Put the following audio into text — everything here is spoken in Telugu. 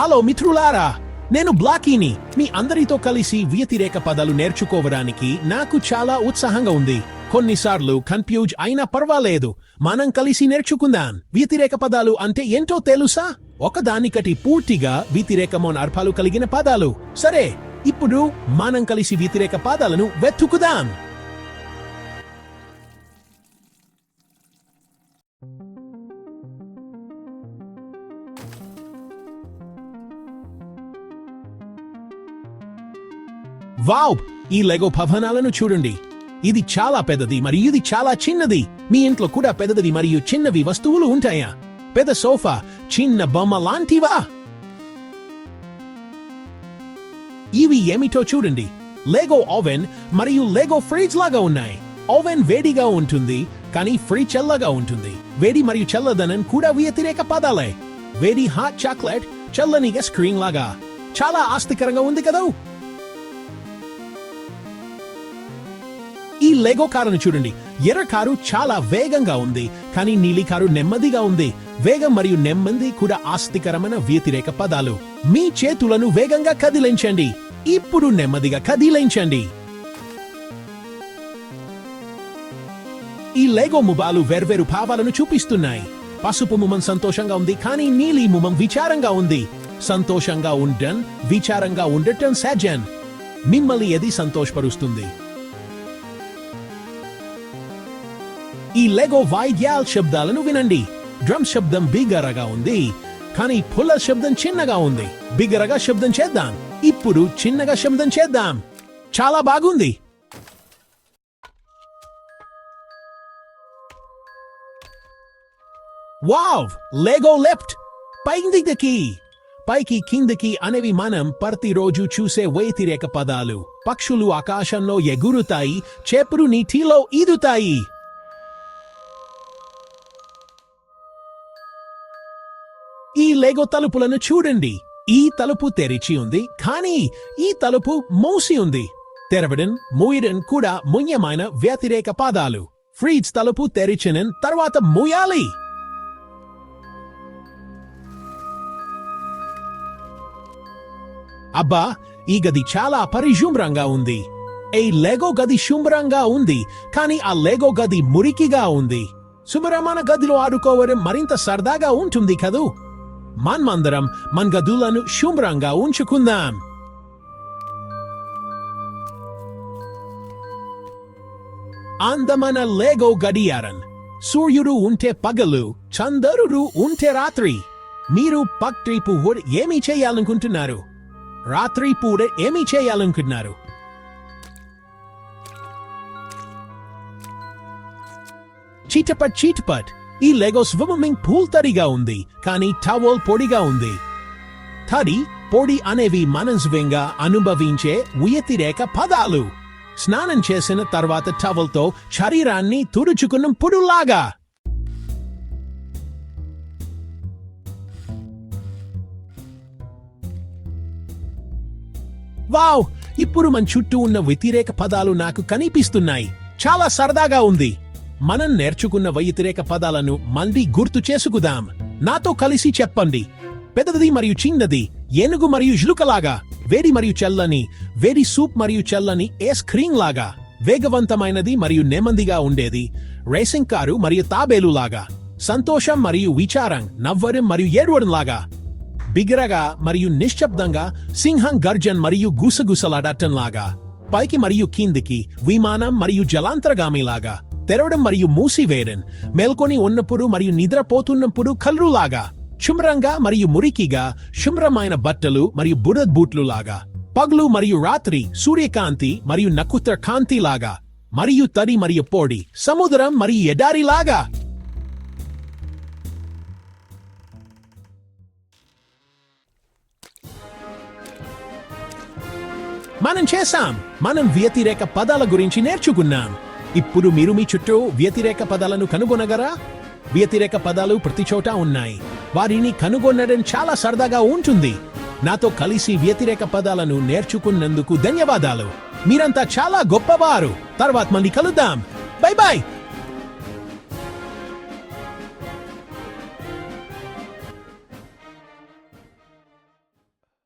హలో మిత్రులారా. నేను బ్లాకీని. మీ అందరితో కలిసి వ్యతిరేక పదాలు నేర్చుకోవడానికి నాకు చాలా ఉత్సాహంగా ఉంది. కొన్నిసార్లు కన్ఫ్యూజ్ అయినా పర్వాలేదు. మనం కలిసి నేర్చుకుందాం. వ్యతిరేక పదాలు అంటే ఏంటో తెలుసా? ఒకదానికటి పూర్తిగా వ్యతిరేకమోన అర్థాలు కలిగిన పదాలు. సరే ఇప్పుడు మనం కలిసి వ్యతిరేక పదాలను వెతుకుదాం. వావ్! ఈ లెగో భవనాలను చూడండి. ఇది చాలా పెద్దది మరియు ఇది చాలా చిన్నది. మీ ఇంట్లో కూడా పెద్దది మరియు చిన్నవి వస్తువులు ఉంటాయా? పెద్ద సోఫా చిన్న బొమ్మ లాంటివా? ఇవి ఏమిటో చూడండి. లెగో ఓవెన్ మరియు లెగో ఫ్రిడ్జ్ లాగా ఉన్నాయి. ఓవెన్ వేడిగా ఉంటుంది కానీ ఫ్రిడ్జ్ చల్లగా ఉంటుంది. వేడి మరియు చల్లదనం కూడా వ్యతిరేక పదాలే. వేడి హాట్ చాక్లెట్ చల్లని స్క్రీన్ లాగా. చాలా ఆస్తికరంగా ఉంది కదా? లెగో కారును చూడండి. ఎర్ర కారు చాలా వేగంగా ఉంది కానీ నీలి కారు నెమ్మదిగా ఉంది. వేగం మరియు నెమ్మది కూడా ఆస్తికరమైన వ్యతిరేక పదాలు. మీ చేతులను వేగంగా కదిలించండి. ఇప్పుడు నెమ్మదిగా కదిలించండి. ఈ లెగో ముబాలు వేర్వేరు భావాలను చూపిస్తున్నాయి. పసుపు ముమం సంతోషంగా ఉంది కానీ నీలి ముమం విచారంగా ఉంది. సంతోషంగా ఉండటం విచారంగా ఉండటం సహజన్ మిమ్మల్ని ఎది సంతోషపరుస్తుంది? ఈ లెగో వాయిద్యాల శబ్దాలను వినండి. డ్రమ్ శబ్దం బిగరగా ఉంది. కానీ పుల్ల శబ్దం చిన్నగా ఉంది. బిగరగా శబ్దం చేద్దాం. ఇప్పుడు చిన్నగా శబ్దం చేద్దాం. చాలా బాగుంది. వావ్! లెగో లెఫ్ట్ పైకి పైకి కిందకి అనేవి మనం ప్రతిరోజు చూసే వైతిరేక పదాలు. పక్షులు ఆకాశంలో ఎగురుతాయి. చేపలు నీటిలో ఈదుతాయి. ఈ లెగో తలుపులను చూడండి. ఈ తలుపు తెరిచి ఉంది. కానీ ఈ తలుపు మూసి ఉంది. తెరవడం మూయడం కూడా ముయ్యమైన వ్యతిరేక పాదాలు. ఫ్రీజ్ తలుపు తెరిచిన తర్వాత మూయాలి. అబ్బా ఈ గది చాలా పరిశుభ్రంగా ఉంది. ఈ లెగో గది శుభ్రంగా ఉంది. కానీ ఆ లెగో గది మురికిగా ఉంది. శుభ్రమైన గదిలో ఆడుకోవడం మరింత సరదాగా ఉంటుంది కదూ? మన్మందరం మన గదులను శుభ్రంగా ఉంచుకుందాం అందమైన లేగో గడియారం సూర్యుడు ఉంటే పగలు చందరుడు ఉంటే రాత్రి మీరు పక్రి పూట ఏమి చేయాలనుకుంటున్నారు రాత్రి పూట ఏమి చేయాలనుకుంటున్నారు చీటపట్ చీటపట్ ఈ లెగో స్విమ్మింగ్ పూల్ తడిగా ఉంది కానీ టవల్ పొడిగా ఉంది. తడి పొడి అనేవి మనస్వంగా అనుభవించే ఉయతిరేక పదాలు. స్నానం చేసిన తర్వాత టవల్తో శరీరాన్ని తుడుచుకున్న పుడులాగా. వావ్! ఇప్పుడు మన చుట్టూ ఉన్న వ్యతిరేక పదాలు నాకు కనిపిస్తున్నాయి. చాలా సరదాగా ఉంది. మనం నేర్చుకున్న వ్యతిరేక పదాలను మళ్ళీ గుర్తు చేసుకుదాం. నాతో కలిసి చెప్పండి. పెద్దది మరియు చిన్నది ఏనుగు మరియు ఇలుకలాగా వేడి మరియు చల్లని వేడి సూప్ మరియు చల్లని ఏ స్క్రీన్ లాగా వేగవంతమైనది మరియు నెమ్మదిగా ఉండేది రేసింగ్ కారు మరియు తాబేలు లాగా సంతోషం మరియు విచారం నవ్వడం మరియు ఏడవడం లాగా బిగరగా మరియు నిశ్శబ్దంగా సింహం గర్జన్ మరియు గుసగుసలాడటం లాగా పైకి మరియు కిందికి విమానం మరియు జలాంతరగామిలాగా తెరవడం మరియు మూసివేయడం మేల్కొని ఉన్నప్పుడు మరియు నిద్రపోతున్నప్పుడు కల్లులాగా శుభ్రంగా మరియు మురికిగా శుభ్రమైన బట్టలు మరియు బురద్ బూట్లు లాగా పగులు మరియు రాత్రి సూర్యకాంతి మరియు నకుత్ర కాంతి లాగా మరియు తడి మరియు పొడి సముద్రం మరియు ఎడారి లాగా మనం చేశాం. మనం వ్యతిరేక పదాల గురించి నేర్చుకున్నాం. ఇప్పుడు మీరు మీ చుట్టూ వ్యతిరేక పదాలను కనుగొనగరా వ్యతిరేక పదాలు ప్రతి చోట ఉన్నాయి. వారిని కనుగొనడం చాలా సరదాగా ఉంటుంది. నాతో కలిసి వ్యతిరేక పదాలను నేర్చుకున్నందుకు ధన్యవాదాలు. మీరంతా చాలా గొప్పవారు. తర్వాత మళ్ళీ కలుద్దాం. Bye bye